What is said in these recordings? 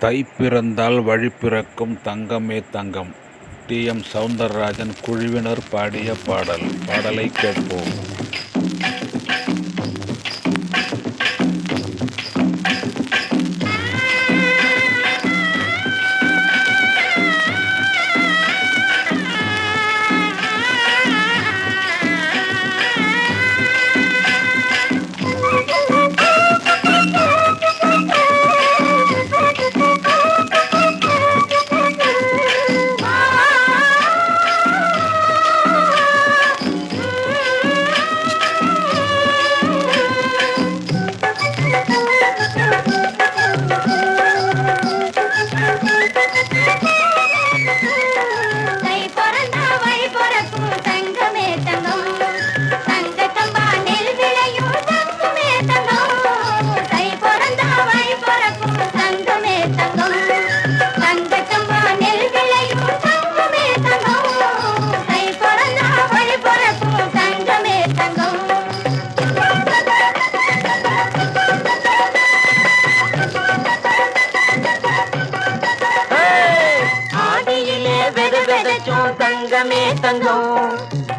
தை பிறந்தால் வழி பிறக்கும் தங்கமே தங்கம். டி. எம். சவுந்தரராஜன் குழுவினர் பாடிய பாடல். பாடலை கேட்போம். ஆதியிலே வெதச்சோம் தங்கமே தங்கம்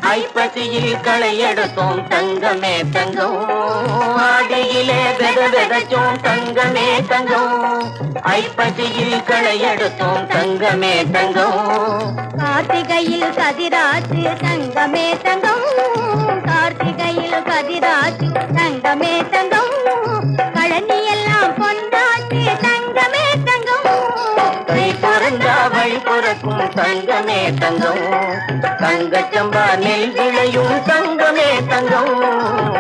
ஐப்பசியில் களையெடுத்தோம் தங்கமே தங்கம் ஆதியிலே வெத வெதச்சோம் தங்கமே தங்கம் ஐப்பசியில் களையெடுத்தோம் தங்கமே தங்கம் கார்த்திகையில் கதிராச்சு தங்கமே தங்கம் கார்த்திகையில் கதிராச்சு தங்கமே தங்கம் வழி தங்கமே தங்கம். தங்கச்சம்பா நெல் விளையும் தங்கமே தங்கம்.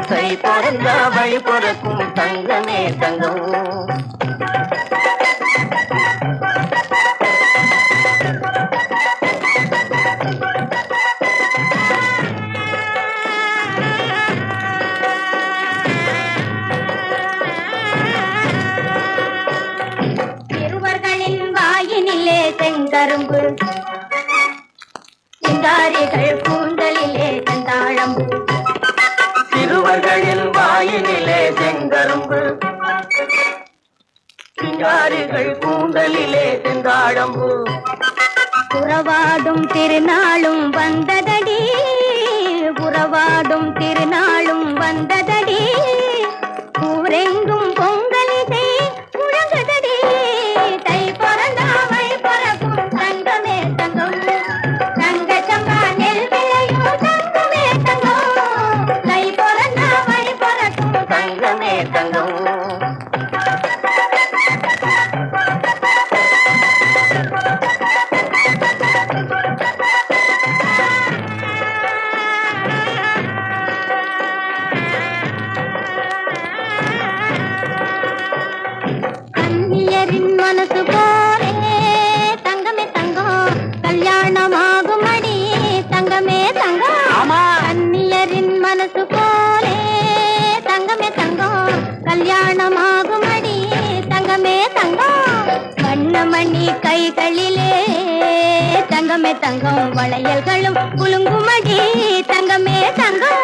கை பிறந்தா வழி பிறக்கும் தங்கமே தங்கம். செங்கரும்பு. சிங்காரிகள் கூந்தலிலே செந்தாழம்பு. சிறுவர்களின் வாயினிலே செங்கரும்பு. சிங்காரிகள் கூந்தலிலே செந்தாழம்பு. புறவாடும் திருநாளும் வந்ததடி. புறவாடும் கண்ணியரின் மனசு போலே தங்கமே தங்கம் கல்யாணமாகும் அடி தங்கமே தங்கம். கண்ணியரின் மனசு போலே தங்கமே தங்கம் கல்யாணமாகும் அடி தங்கமே தங்கம். வண்ணமணி கைகளிலே தங்கமே தங்கம் வளையல்களும் குலுங்குமடி. தங்கமே தங்கம்.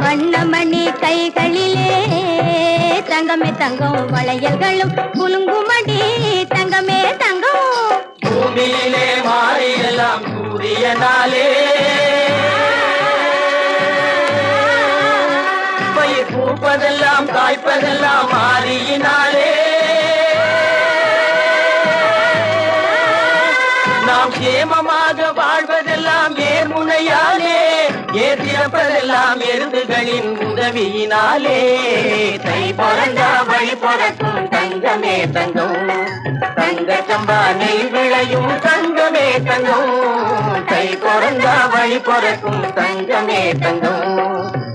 வண்ணமணி கைகளிலே. தங்கமே தங்கம் வளையல்களும் குலுங்குமடி. தங்கமே தங்கம். பூமியிலே மாறியெல்லாம் சூரியனாலே பயிர் பூப்பதெல்லாம் காய்ப்பதெல்லாம் திறப்பதெல்லாம் எருதுகளின் உதவியினாலே தை பிறந்தா வழி பிறக்கும் தங்கமே தங்கம். தங்க சம்பா நெல் விளையும் தங்கமே தங்கம். தை பிறந்தா வழி பிறக்கும் தங்கமே தங்கம்.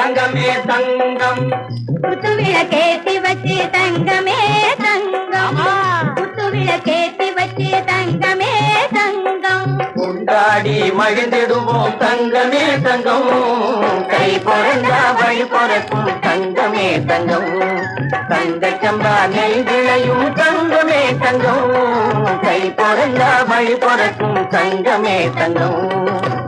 தங்கமே தங்கம். புத்துவிளக்கேத்தி வச்சு தங்கமே தங்கம். புத்துவிளக்கேத்தி வச்சு தங்கமே தங்கம். கொண்டாடி மகிழ்ந்திடுவோம் தங்கமே தங்கம். கை பிறந்தா வழி பிறக்கும் தங்கமே தங்கம். தங்க சம்பா நெய்திளையும் தங்கமே தங்கம். கை பிறந்தா வழி பிறக்கும் தங்கமே தங்கம்.